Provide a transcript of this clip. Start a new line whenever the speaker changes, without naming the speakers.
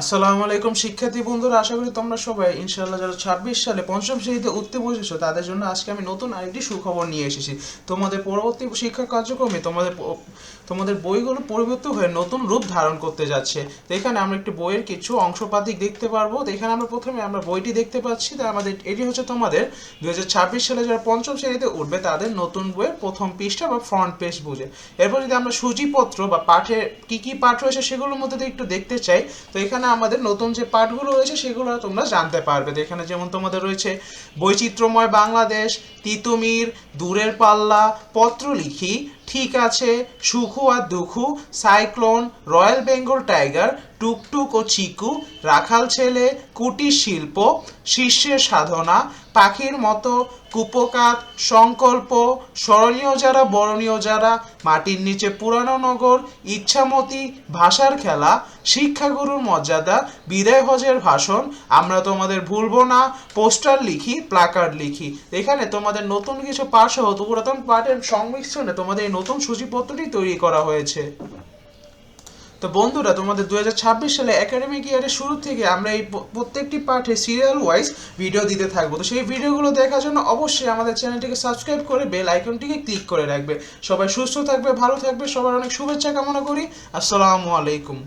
আসসালামু আলাইকুম, শিক্ষার্থী বন্ধুরা, আশা করি তোমরা সবাই ইনশাআল্লাহ যারা ছাব্বিশ সালে পঞ্চম শ্রেণীতে উঠতে বসেছো তাদের জন্য আজকে আমি নতুন আরেকটি সুখবর নিয়ে এসেছি। তোমাদের পরবর্তী শিক্ষা কার্যক্রমে তোমাদের তোমাদের বইগুলো পরিবর্তিত হয়ে নতুন রূপ ধারণ করতে যাচ্ছে। তো এখানে আমরা একটি বইয়ের কিছু অংশপাতিক দেখতে পারব। তো এখানে আমরা প্রথমে আমরা বইটি দেখতে পাচ্ছি। তো আমাদের এটি হচ্ছে তোমাদের দুই হাজার ছাব্বিশ সালে যারা পঞ্চম শ্রেণীতে উঠবে, তাদের নতুন বইয়ের প্রথম পৃষ্ঠা বা ফ্রন্ট পেজ বুঝে। এরপর যদি আমরা সূচিপত্র বা পাঠের কি কি পাঠ রয়েছে সেগুলোর মধ্যে একটু দেখতে চাই, তো এখানে আমাদের নতুন যে পাঠগুলো রয়েছে, সেগুলো তোমরা জানতে পারবে। এখানে যেমন তোমাদের রয়েছে, বৈচিত্র্যময় বাংলাদেশ, তিতুমির, দূরের পাল্লা পত্র লিখি ঠিক আছে, সুখু আর Dukhu, cyclone, royal Bengal tiger Tuktuk ও চিকু, রাখাল ছেলে, কুটির শিল্প, শিষ্যের সাধনা, পাখির মতো কুপকাত, সংকল্প, স্মরণীয় যারা, বরণীয় যারা, মাটির নিচে পুরানো নগর, ইচ্ছামতি, ভাষার খেলা, শিক্ষাগুরুর মর্যাদা, বিদায় হজের ভাষণ, আমরা তোমাদের ভুলবো না, পোস্টার লিখি, প্লাকার্ড লিখি। এখানে তোমাদের নতুন কিছু পাঠ সহ পুরাতন পাঠের সংমিশ্রণে তোমাদের এই নতুন সূচিপত্রটি তৈরি করা হয়েছে। তো বন্ধুরা, তোমাদের দুই হাজার ছাব্বিশ সালে একাডেমিক ইয়ারের শুরু থেকে আমরা এই প্রত্যেকটি পাঠে সিরিয়াল ওয়াইজ ভিডিও দিতে থাকব। তো সেই ভিডিওগুলো দেখার জন্য অবশ্যই আমাদের চ্যানেলটিকে সাবস্ক্রাইব করে বেল আইকনটিকে ক্লিক করে রাখবে। সবাই সুস্থ থাকবে, ভালো থাকবে, সবার অনেক শুভেচ্ছা কামনা করি। আসসালামু আলাইকুম।